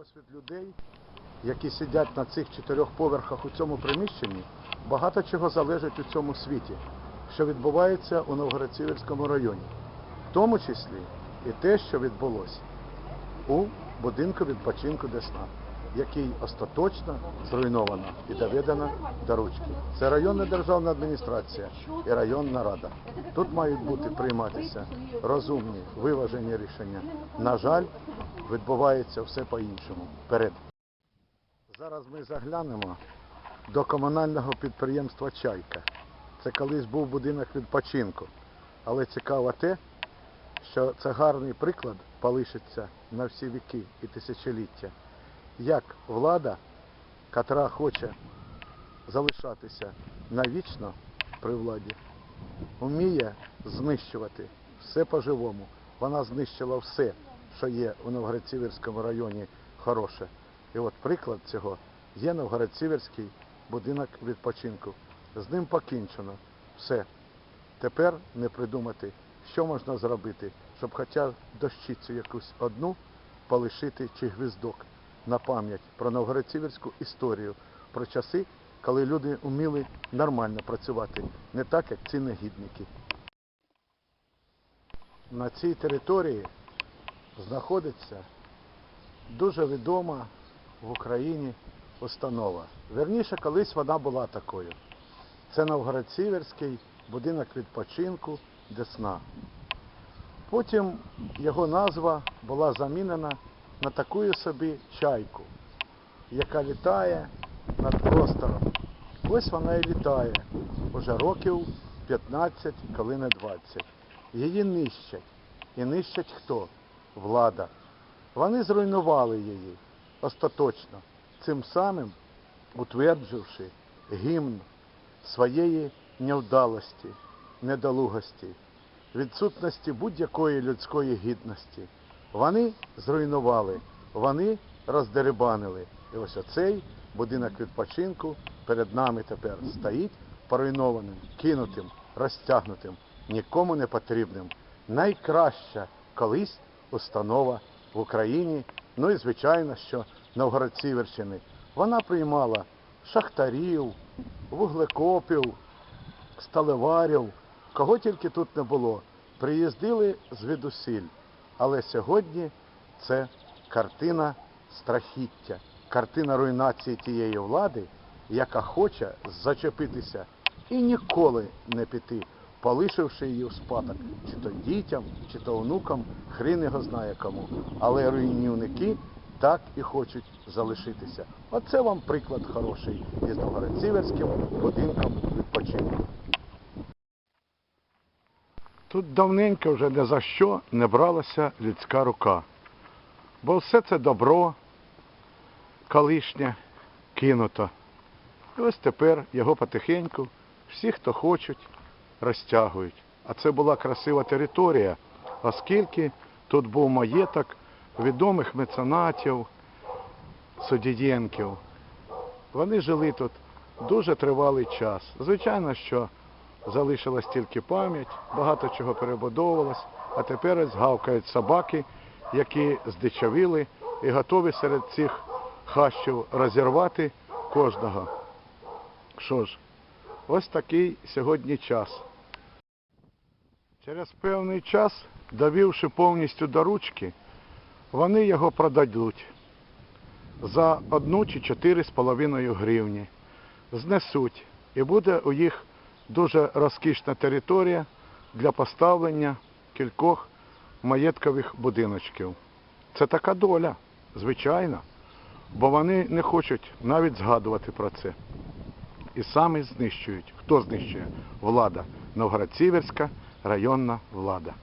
Ось від людей, які сидять на цих чотирьох поверхах у цьому приміщенні, багато чого залежить у цьому світі, що відбувається у Новгород-Сіверському районі, в тому числі і те, що відбулося у будинку відпочинку Десна, який остаточно зруйновано і доведено до ручки. Це районна державна адміністрація і районна рада. Тут мають бути прийматися розумні, виважені рішення. На жаль, відбувається все по-іншому. Вперед. Зараз ми заглянемо до комунального підприємства Чайка. Це колись був будинок відпочинку. Але цікаво те, що це гарний приклад полишиться на всі віки і тисячоліття. Як влада, котра хоче залишатися навічно при владі, вміє знищувати все по-живому. Вона знищила все, що є у Новгород-Сіверському районі хороше. І от приклад цього є Новгород-Сіверський будинок відпочинку. З ним покінчено. Все. Тепер не придумати, що можна зробити, щоб хоча дощицю якусь одну полишити чи гвіздок на пам'ять про Новгород-Сіверську історію, про часи, коли люди вміли нормально працювати, не так, як ці негідники. На цій території знаходиться дуже відома в Україні установа. Верніше, колись вона була такою. Це Новгород-Сіверський будинок відпочинку Десна. Потім його назва була замінена на таку собі чайку, яка літає над простором. Ось вона і літає уже років 15, коли не 20. Її нищать. І нищать хто? Влада. Вони зруйнували її остаточно, цим самим утвердживши гімн своєї невдалості, недолугості, відсутності будь-якої людської гідності. Вони зруйнували, вони роздерибанили. І ось оцей будинок відпочинку перед нами тепер стоїть поруйнованим, кинутим, розтягнутим, нікому не потрібним. Найкраща колись установа в Україні, ну і звичайно, що Новгород-Сіверщини. Вона приймала шахтарів, вуглекопів, сталеварів, кого тільки тут не було. Приїздили звідусіль. Але сьогодні це картина страхіття, картина руйнації тієї влади, яка хоче зачепитися і ніколи не піти, полишивши її в спадок, чи то дітям, чи то внукам, хрін його знає кому. Але руйнівники так і хочуть залишитися. Оце вам приклад хороший із Новгород-Сіверським будинком відпочинку. Тут давненько вже не за що не бралася людська рука. Бо все це добро, колишнє, кинуто. І ось тепер його потихеньку всі, хто хочуть, розтягують. А це була красива територія, оскільки тут був маєток відомих меценатів, Судієнків. Вони жили тут дуже тривалий час. Звичайно, що залишилась тільки пам'ять, багато чого перебудовувалось, а тепер ось гавкають собаки, які здичавіли і готові серед цих хащів розірвати кожного. Що ж, ось такий сьогодні час. Через певний час, довівши повністю до ручки, вони його продадуть за одну чи чотири з половиною гривні. Знесуть і буде у їх дуже розкішна територія для поставлення кількох маєткових будиночків. Це така доля, звичайно, бо вони не хочуть навіть згадувати про це. І самі знищують. Хто знищує? Влада. Новгород-Сіверська районна влада.